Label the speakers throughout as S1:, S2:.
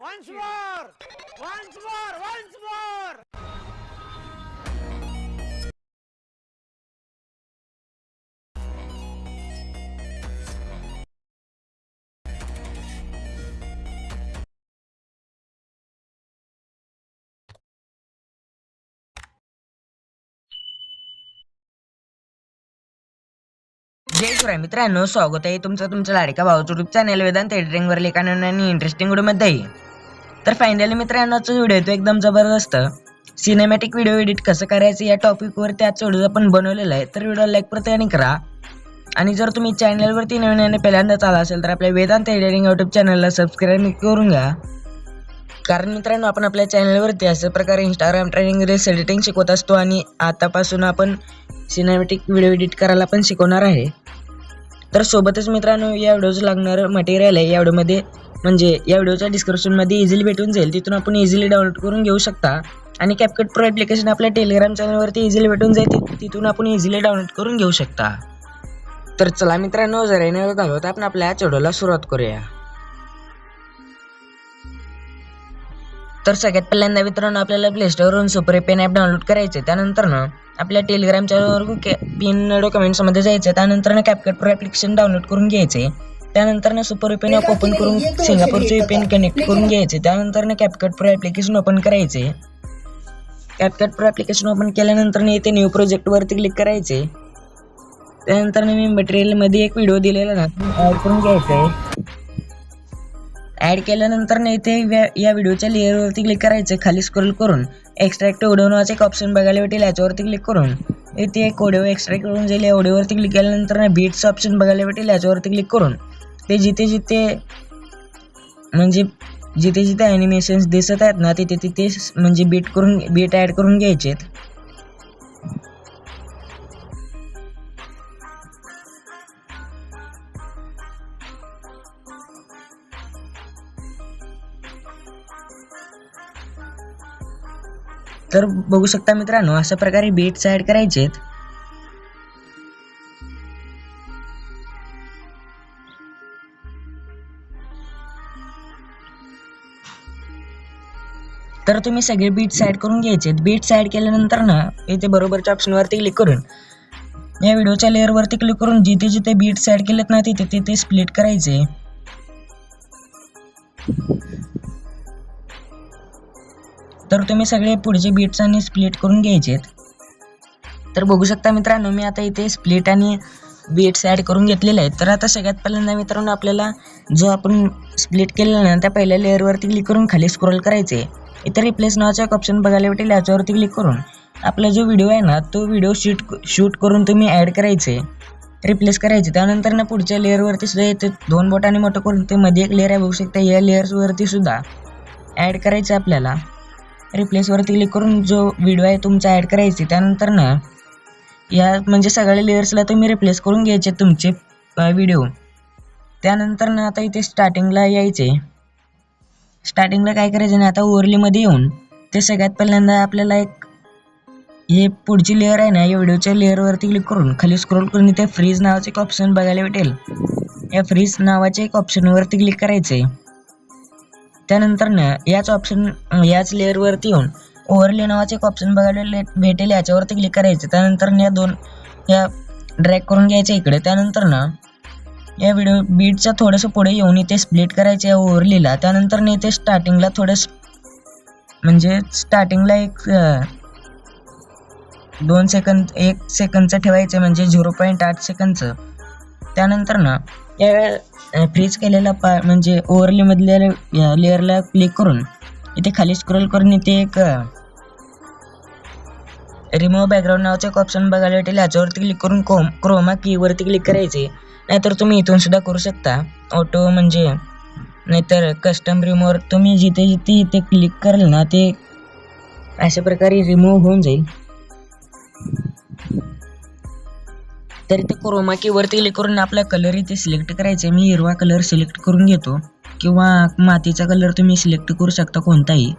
S1: Once more! Once more! Once more!
S2: जय शिवराय मित्रांनो स्वागत आहे तुमचं तुमच्या लाडक्या भाऊ चॅनल वेदांत एडिटिंगवर एका नवीन आणि इंटरेस्टिंग व्हिडिओमध्ये तर फायनली मित्रांनोच व्हिडिओ तो एकदम जबरदस्त. सिनेमॅटिक व्हिडिओ एडिट कसं करायचं या टॉपिकवर त्याच व्हिडिओ आपण बनवलेला आहे. तर व्हिडिओ लाईक प्रत्येकाने करा. आणि जर तुम्ही चॅनलवरती नवीन आणि पहिल्यांदाच आला असेल तर आपल्या वेदांत एडिटिंग यूट्यूब चॅनलला सबस्क्राईब करून घ्या. कारण मित्रांनो आपण आपल्या चॅनलवरती अशा प्रकारे इंस्टाग्राम ट्रेनिंग रील्स एडिटिंग शिकवत असतो आणि आतापासून आपण सिनेमॅटिक व्हिडिओ एडिट करायला पण शिकवणार आहे. तर सोबतच मित्रांनो या व्हिडिओज लागणारं मटेरियल आहे. या व्हिडिओमध्ये म्हणजे या व्हिडिओच्या डिस्क्रिप्शनमध्ये इझिली भेटून जाईल. तिथून आपण इझिली डाउनलोड करून घेऊ शकता. आणि कॅपकट प्रो ॲप्लिकेशन आपल्या टेलिग्राम चॅनलवरती इझिली भेटून जाईल. तिथून आपण इझिली डाउनलोड करून घेऊ शकता. तर चला मित्रांनो जर न घालवत आपण आपल्या व्हिडिओला सुरुवात करूया. तर सगळ्यात पहिल्यांदा मित्रांनो आपल्याला प्ले स्टोअरवरून सुपर पेन ॲप डाउनलोड करायचे त्यानंतर ना आपल्या टेलिग्राम चॅनलवरून पिन डॉक्युमेंट्समध्ये जायचं त्यानंतर ना कॅपकट प्रो ॲप्लिकेशन डाउनलोड करून घ्यायचे त्यानंतर ना सुपर पेन ॲप ओपन करून सिंगापूरचे पेन कनेक्ट करून घ्यायचे. त्यानंतर ना कॅपकट प्रो ॲप्लिकेशन ओपन करायचे. कॅपकट प्रो ॲप्लिकेशन ओपन केल्यानंतर ना इथे न्यू प्रोजेक्टवरती क्लिक करायचे. त्यानंतर ना मी मटेरियलमध्ये एक व्हिडिओ दिलेला ना ॲड करून घ्यायचा आहे. ऍड केल्यानंतर ना इथे या व्हिडिओच्या लेअरवरती क्लिक करायचं. खाली स्क्रोल करून एक्स्ट्रॅक्ट ऑडिओ नावाचं एक ऑप्शन बघायला भेटेल याच्यावरती क्लिक करून. इथे एक ऑडिओ एक्स्ट्रॅक्ट करून जाईल या ऑडिओवरती क्लिक केल्यानंतर बीट्स ऑप्शन बघायला भेटेल याच्यावरती क्लिक करून. ते जिथे जिथे म्हणजे जिथे जिथे ॲनिमेशन्स दिसत आहेत ना तिथे तिथे म्हणजे बीट करून बीट ॲड करून घ्यायचेत. तर बघू शकता मित्रांनो अशा प्रकारे बीट्स ॲड करायचेत. तर तुम्ही सगळे बीट्स ॲड करून घ्यायचे. बीट्स ॲड केल्यानंतर ना इथे बरोबरच्या ऑप्शनवरती क्लिक करून या व्हिडिओच्या लेअरवरती क्लिक करून जिथे जिथे बीट्स ॲड केलेत ना तिथे तिथे स्प्लिट करायचे. तर तुम्ही सगळे पुढचे बीट्स आणि स्प्लिट करून घ्यायचेत तर बघू शकता मित्रांनो मी आता इथे स्प्लिट आणि बीट्स ॲड करून घेतलेले आहेत. तर आता सगळ्यात पहिल्यांदा मित्रांनो आपल्याला जो आपण स्प्लिट केलेला ना त्या पहिल्या लेअरवरती क्लिक करून खाली स्क्रोल करायचे. इथे रिप्लेस नावाचा एक ऑप्शन बघायला भेटेल याच्यावरती क्लिक करून. आपला जो व्हिडिओ आहे ना तो व्हिडिओ शूट शूट करून तुम्ही ॲड करायचे रिप्लेस करायचे. त्यानंतर ना पुढच्या लेअरवरती सुद्धा येते दोन बोटाने मोठं करून ते मध्ये एक लेअर आहे बघू शकता. या लेअर्सवरती सुद्धा ॲड करायचं आहे आपल्याला. रिप्लेसवरती क्लिक करून जो व्हिडिओ आहे तुमचा ॲड करायचे. त्यानंतर ना या म्हणजे सगळ्या लेअर्सला तुम्ही रिप्लेस करून घ्यायचे तुमचे व्हिडिओ त्यानंतर ना आता इथे स्टार्टिंगला यायचे. स्टार्टिंगला काय करायचं ना आता ओव्हरलीमध्ये येऊन ते सगळ्यात पहिल्यांदा आपल्याला एक हे पुढची लेअर आहे ना या व्हिडिओच्या लेअरवरती क्लिक करून खाली स्क्रोल करून इथे फ्रीज नावाचे एक ऑप्शन बघायला भेटेल. या फ्रीज नावाच्या एक ऑप्शनवरती क्लिक करायचे त्यानंतर ना याच ऑप्शन याच लेअरवरती येऊन ओव्हरले नावाचे एक ऑप्शन बघायला भेटेल याच्यावरती क्लिक करायचं त्यानंतर ना या दोन या ड्रॅग करून घ्यायचे इकडे. त्यानंतर ना या व्हिडिओ बीटच्या थोडंसं पुढे येऊन इथे स्प्लिट करायचे या ओव्हरलीला. त्यानंतर ना इथे स्टार्टिंगला थोडं म्हणजे स्टार्टिंगला एक दोन सेकंद एक सेकंदचं ठेवायचं म्हणजे झिरो पॉईंट आठ सेकंदचं त्यानंतर ना या फ्रीज केलेला पा म्हणजे ओव्हरलीमधल्या लेअरला क्लिक करून इथे खाली स्क्रोल करून इथे एक रिमूव्ह बॅकग्राऊंड नावाचं एक ऑप्शन बघायला भेटेल. याच्यावरती क्लिक करून कोम क्रोमा कीवरती क्लिक करायचे. नाहीतर तुम्ही इथून सुद्धा करू शकता. ऑटो म्हणजे नाहीतर कस्टम रिमोवर तुम्ही जिथे जिथे इथे क्लिक कराल ना ते अशा प्रकारे रिमूव्ह होऊन जाईल. तर इथे क्रोमा कीवरती क्लिक करून आपला कलर इथे सिलेक्ट करायचा मी हिरवा कलर सिलेक्ट करून घेतो. किंवा मातीचा कलर तुम्ही सिलेक्ट करू शकता कोणताही.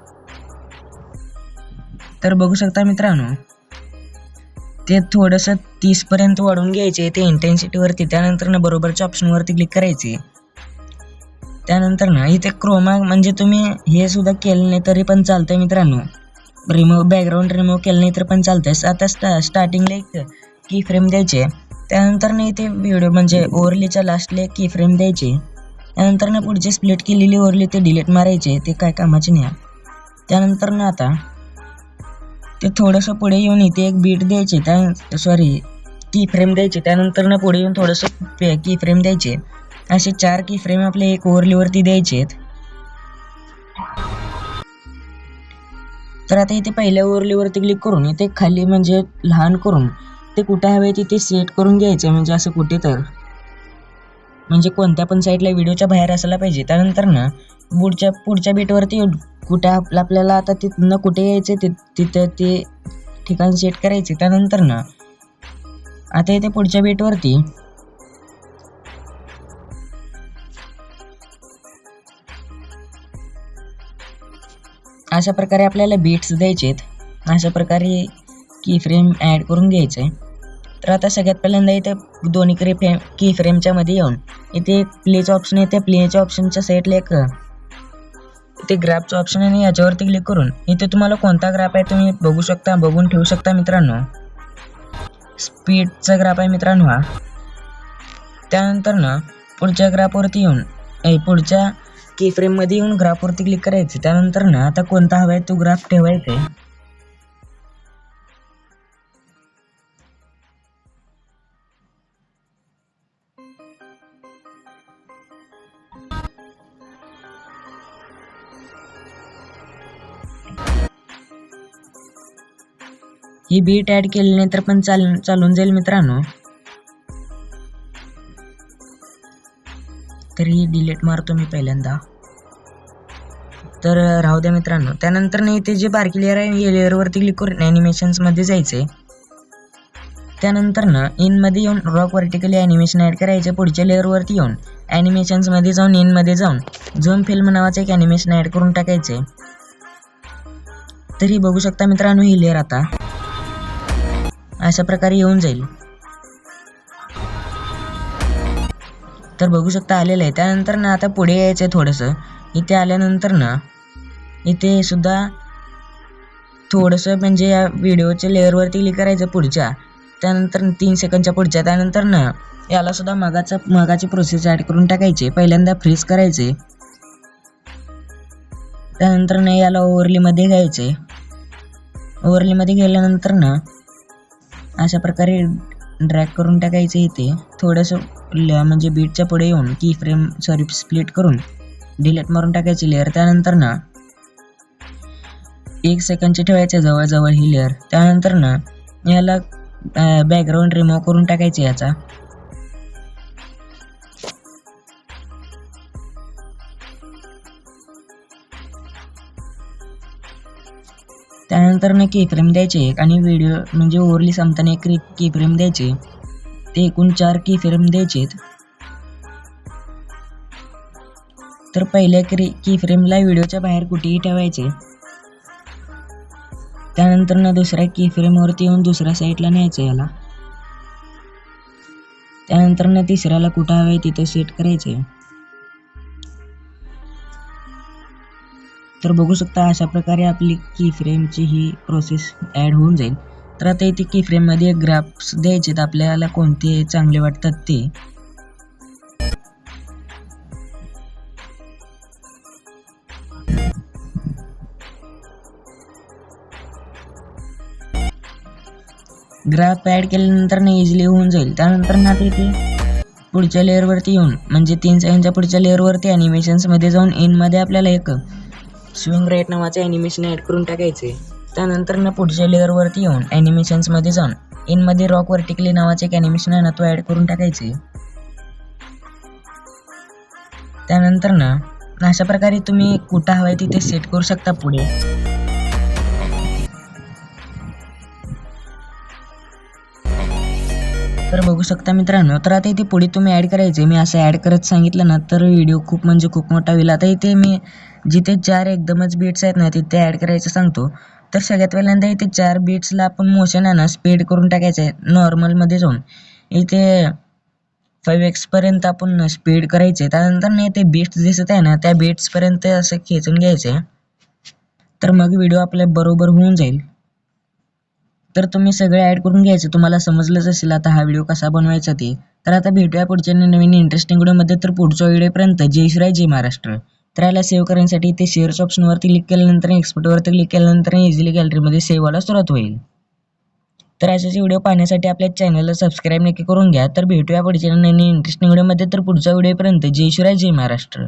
S2: तर बघू शकता मित्रांनो. ते थोडंसं तीसपर्यंत वाढवून घ्यायचे. ते इंटेन्सिटीवरती त्यानंतर ना बरोबरच्या ऑप्शनवरती क्लिक करायचे. त्यानंतर ना इथे क्रोमा म्हणजे तुम्ही हे सुद्धा केलं नाही तरी पण चालतंय मित्रांनो. रिमूव्ह बॅकग्राऊंड रिमूव्ह केलं नाही तर पण चालतंय. आता स्टा स्टार्टिंगला एक की फ्रेम द्यायचे. त्यानंतर ना इथे व्हिडिओ म्हणजे ओरलीच्या लास्टला एक की फ्रेम द्यायची. त्यानंतर ना पुढचे स्प्लिट केलेली ओरली ते डिलीट मारायचे. ते काय कामाचे नाही. त्यानंतर ना आता ते थोडंसं पुढे येऊन इथे एक बीट द्यायचे त्या सॉरी की फ्रेम द्यायचे. त्यानंतर ना पुढे येऊन थोडंसं की फ्रेम द्यायचे. असे चार की फ्रेम आपले एक ओव्हरलीवरती द्यायचे. आहेत तर आता इथे पहिल्या ओव्हरलीवरती क्लिक करून इथे खाली म्हणजे लहान करून ते कुठे हवे तिथे सेट करून घ्यायचे म्हणजे असं कुठे तर म्हणजे कोणत्या पण साईडला व्हिडिओच्या बाहेर असायला पाहिजे. त्यानंतर ना पुढच्या पुढच्या बीटवरती कुठे आपलं आपल्याला आता तिथनं कुठे यायचे तिथ तिथं ते ठिकाण सेट करायचे त्यानंतर ना आता इथे पुढच्या बीटवरती अशा प्रकारे आपल्याला बीट्स द्यायचे आहेत अशा प्रकारे की फ्रेम ॲड करून घ्यायचं आहे तर आता सगळ्यात पहिल्यांदा इथे दोन्हीकडे फ्रेम की फ्रेमच्या मध्ये येऊन इथे प्लेचं ऑप्शन आहे त्या प्लेच्या ऑप्शनच्या साईडला एक इथे ग्राफचं ऑप्शन आहे आणि याच्यावरती क्लिक करून इथे तुम्हाला कोणता ग्राफ आहे तुम्ही बघू शकता बघून ठेवू शकता मित्रांनो. स्पीडचा ग्राफ आहे मित्रांनो हा. त्यानंतर ना पुढच्या ग्राफवरती येऊन पुढच्या की फ्रेममध्ये येऊन ग्राफवरती क्लिक करायचं. त्यानंतर ना आता कोणता हवा आहे तो ग्राफ ठेवायचा आहे. ही बीट ॲड केली तर पण चाल चालून जाईल मित्रांनो. तर ही डिलीट मारतो मी पहिल्यांदा. तर राहू द्या मित्रांनो. त्यानंतर नाही इथे जे बारकी लेअर आहे या लेअरवरती क्लिक करून ॲनिमेशन्समध्ये जायचं आहे त्यानंतर ना इनमध्ये येऊन रॉक व्हर्टिकली ॲनिमेशन ॲड करायचे पुढच्या लेअरवरती येऊन ॲनिमेशन्समध्ये जाऊन इनमध्ये जाऊन झोम फिल्म नावाचं एक ॲनिमेशन ॲड करून टाकायचे तरी बघू शकता मित्रांनो ही लेअर आता. अशा प्रकारे येऊन जाईल. तर बघू शकता आलेलं आहे. त्यानंतर ना आता पुढे यायचं आहे थोडंसं. इथे आल्यानंतर ना इथे सुद्धा थोडंसं म्हणजे या व्हिडिओच्या लेअरवरती क्लिक करायचं पुढच्या. त्यानंतर तीन सेकंडच्या पुढच्या. त्यानंतर ना याला सुद्धा मगाचा मगाची प्रोसेस ॲड करून टाकायचे. पहिल्यांदा फ्रीज करायचे. त्यानंतर ना याला ओव्हरलीमध्ये घ्यायचे. ओव्हरलीमध्ये गेल्यानंतर ना अशा प्रकारे ड्रॅग करून टाकायचं इथे थोडंसं ल- म्हणजे बीटच्या पुढे येऊन की फ्रेम सॉरी स्प्लिट करून डिलेट मारून टाकायची लेअर त्यानंतर ना एक सेकंडचे ठेवायचे जवळजवळ ही लेअर त्यानंतर ना याला बॅकग्राऊंड रिमूव्ह करून टाकायचे याचा. नंतर ना की फ्रेम द्यायचे आणि व्हिडिओ म्हणजे ओव्हरली संपताना एक की फ्रेम द्यायचे. ते एकूण चार की फ्रेम द्यायचेत. तर पहिल्या क्री की फ्रेमला व्हिडिओच्या बाहेर कुठेही ठेवायचे. त्यानंतर ना दुसऱ्या की फ्रेमवरती येऊन दुसऱ्या साईडला न्यायचं याला. त्यानंतर ना तिसऱ्याला कुठं हवं आहे तिथं सेट करायचे तर बघू शकता अशा प्रकारे आपली की फ्रेमची ही प्रोसेस ॲड होऊन जाईल. तर आता इथे की फ्रेममध्ये ग्राफ्स तर आपल्याला कोणते चांगले वाटतात ते? ग्राफ ॲड केल्यानंतर ना इझिली होऊन जाईल. त्यानंतर ना आता इथे पुढच्या लेअरवरती येऊन म्हणजे तीन सेकंडच्या पुढच्या लेअरवरती ॲनिमेशन्समध्ये जाऊन एनमध्ये आपल्याला एक स्विंग राईट नावाचे ॲनिमेशन ॲड करून टाकायचे. त्यानंतर ना पुढच्या लेअरवरती येऊन ॲनिमेशन्समध्ये जाऊन इनमध्ये रॉक वर्टिकली नावाचे एक ॲनिमेशन आहे ना तो ॲड करून टाकायचे. त्यानंतर ना अशा प्रकारे तुम्ही कुठं हवं आहे तिथे सेट करू शकता पुढे. तर बघू शकता मित्रांनो तर आता इथे पुढे तुम्ही ॲड करायचे मी असं ॲड करत सांगितलं ना तर व्हिडिओ खूप म्हणजे खूप मोठा होईल. आता इथे मी जिथे चार एकदमच बीट्स आहेत ना तिथे ॲड करायचं सांगतो. तर सगळ्यात पहिल्यांदा इथे चार बीट्सला आपण मोशन आहे ना स्पीड करून टाकायचं आहे नॉर्मलमध्ये जाऊन. इथे फाईव्ह एक्सपर्यंत आपण स्पीड करायचे त्यानंतर ना इथे बीट्स दिसत आहे ना त्या बीट्सपर्यंत असं खेचून घ्यायचं आहे तर मग व्हिडिओ आपल्या बरोबर होऊन जाईल. तर तुम्ही सगळे ॲड करून घ्यायचं. तुम्हाला समजलंच असेल आता हा व्हिडिओ कसा बनवायचा ते. तर आता भेटूया पुढच्या नवीन इंटरेस्टिंग व्हिडिओमध्ये तर पुढच्या व्हिडिओपर्यंत जय शिवराय जय महाराष्ट्र. तर याला सेव्ह करण्यासाठी ते शेअर्स ऑप्शनवरती क्लिक केल्यानंतर एक्सपर्टवरती क्लिक केल्यानंतर इझिली गॅलरीमध्ये सेव्ह व्हायला सुरुवात होईल. तर अशाच व्हिडिओ पाहण्यासाठी आपल्या चॅनलला सबस्क्राईब नक्की करून घ्या. तर भेटूया पुढच्या नवीन इंटरेस्टिंग व्हिडिओमध्ये तर पुढच्या व्हिडिओपर्यंत जय शिवराय जय महाराष्ट्र.